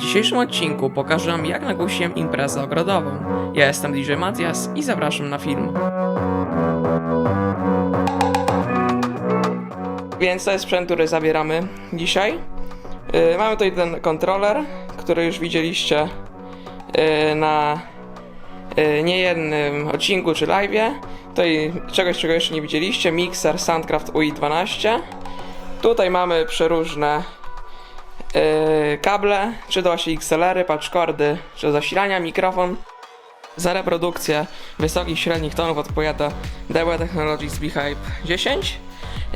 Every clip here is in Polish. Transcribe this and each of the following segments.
dzisiejszym odcinku pokażę Wam jak nagłośniłem imprezę ogrodową. Ja jestem DJ Matias i zapraszam na film. Więc to jest sprzęt, który zabieramy dzisiaj. Yy, mamy tutaj ten kontroler, który już widzieliście yy, na yy, niejednym odcinku czy live'ie. Tutaj czegoś, czego jeszcze nie widzieliście, mixer Soundcraft UI12. Tutaj mamy przeróżne yy, kable, czy to właśnie XLR-y, patchcordy, czy zasilania, mikrofon. Za reprodukcję wysokich, średnich tonów odpowiada DB Technologies Beehive 10.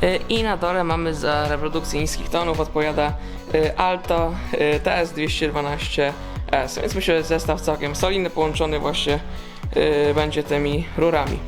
Yy, I na dole mamy za reprodukcję niskich tonów odpowiada yy, Alto yy, TS212S. Więc myślę, że zestaw całkiem solidny, połączony właśnie będzie tymi rurami.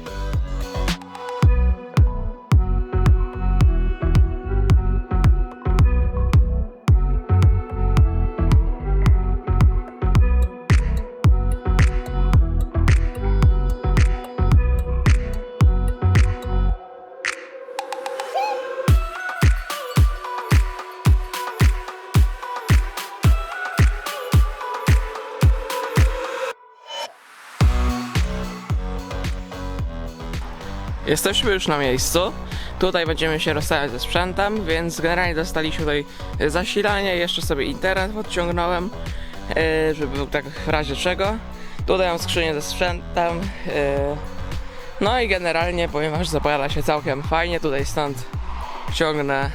Jesteśmy już na miejscu. Tutaj będziemy się rozstawiać ze sprzętem, więc generalnie dostaliśmy tutaj zasilanie, jeszcze sobie internet podciągnąłem, e, żeby był tak w razie czego. Tutaj mam skrzynię ze sprzętem. e, No i generalnie powiem że zapowiada się całkiem fajnie. Tutaj stąd ciągnę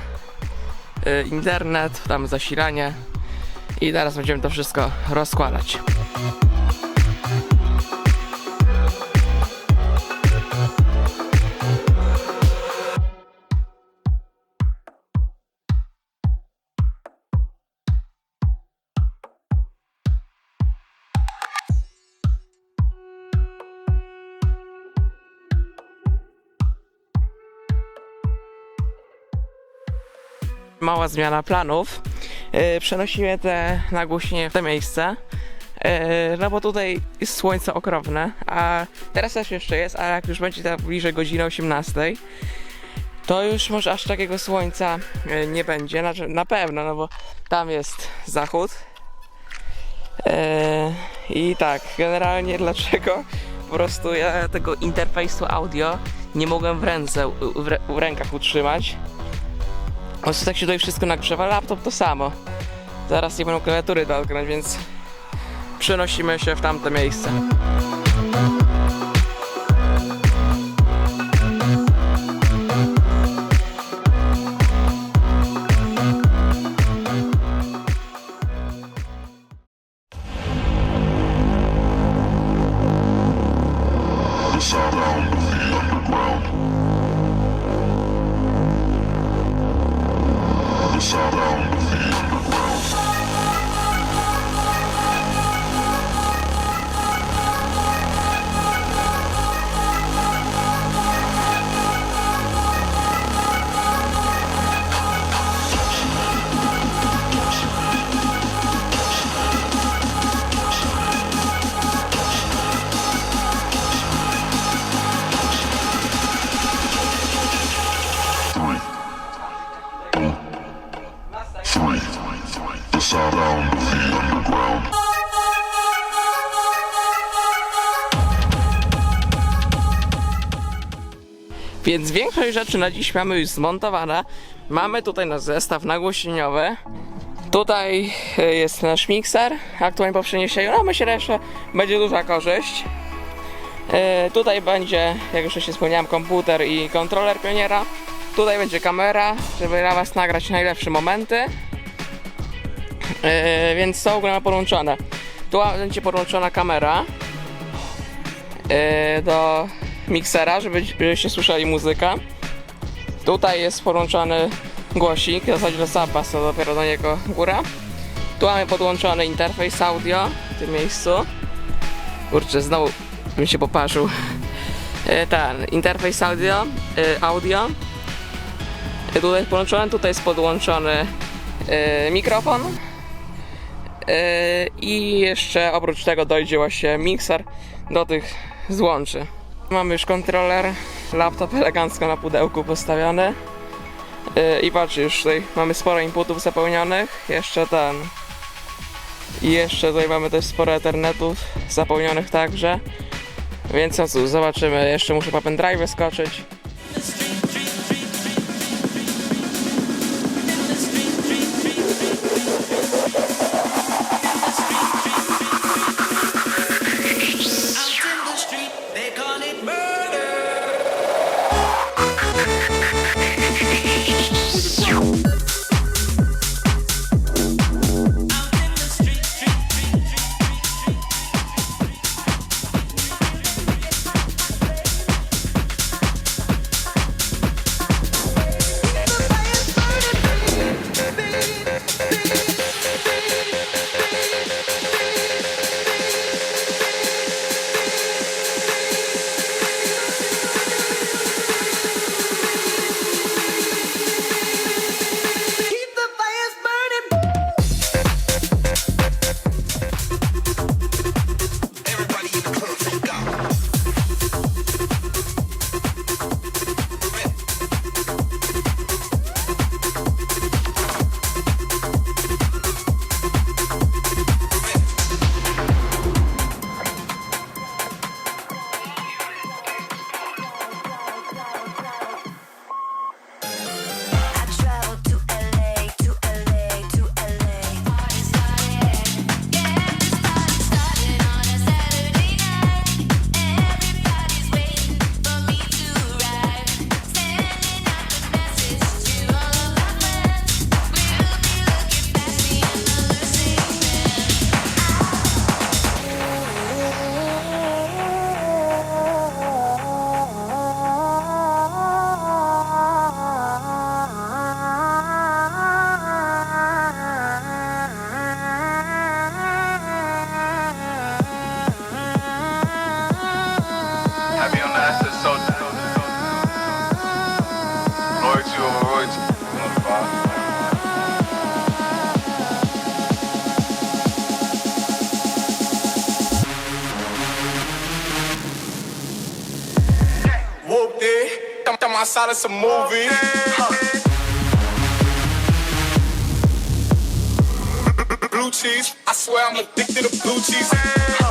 e, internet, tam zasilanie i teraz będziemy to wszystko rozkładać. Mała zmiana planów. Yy, przenosimy te nagłośnienie w to miejsce. Yy, no bo tutaj jest słońce okropne, a teraz też jeszcze jest, ale jak już będzie tak bliżej godziny 18, to już może aż takiego słońca yy, nie będzie, znaczy na pewno, no bo tam jest zachód. I tak, generalnie dlaczego po prostu ja tego interfejsu audio nie mogłem w ręce, w, w rękach utrzymać. Prostu tak się tutaj wszystko nagrzewa, laptop to samo. Zaraz nie będą klawiatury dotknąć, więc przenosimy się w tamte miejsce. The underground. The sound Więc większość rzeczy na dziś mamy już zmontowane. Mamy tutaj nasz zestaw nagłośnieniowy. Tutaj e, jest nasz mikser, aktualnie po przeniesieniu. No myślę, że będzie duża korzyść. E, tutaj będzie, jak już wcześniej wspomniałem, komputer i kontroler pioniera. Tutaj będzie kamera, żeby dla Was nagrać najlepsze momenty. E, więc są ogólnie połączone. Tu będzie podłączona kamera e, do miksera, żeby, żebyście słyszeli muzykę. Tutaj jest podłączony głosik, w zasadzie do zapas, to dopiero do niego góra. Tu mamy podłączony interfejs audio w tym miejscu. Kurczę, znowu bym się poparzył. E, Ten, interfejs audio, e, audio. E, Tutaj podłączony, tutaj jest podłączony mikrofon. I jeszcze oprócz tego dojdzie właśnie mikser do tych złączy. Mamy już kontroler, laptop elegancko na pudełku postawiony. Y, I patrz, już tutaj mamy sporo inputów zapełnionych, jeszcze ten... i Jeszcze tutaj mamy też sporo ethernetów zapełnionych także. Więc co, zobaczymy, jeszcze muszę po pendrive skoczyć. I saw of some movies. Huh. Blue cheese, I swear I'm addicted to blue cheese.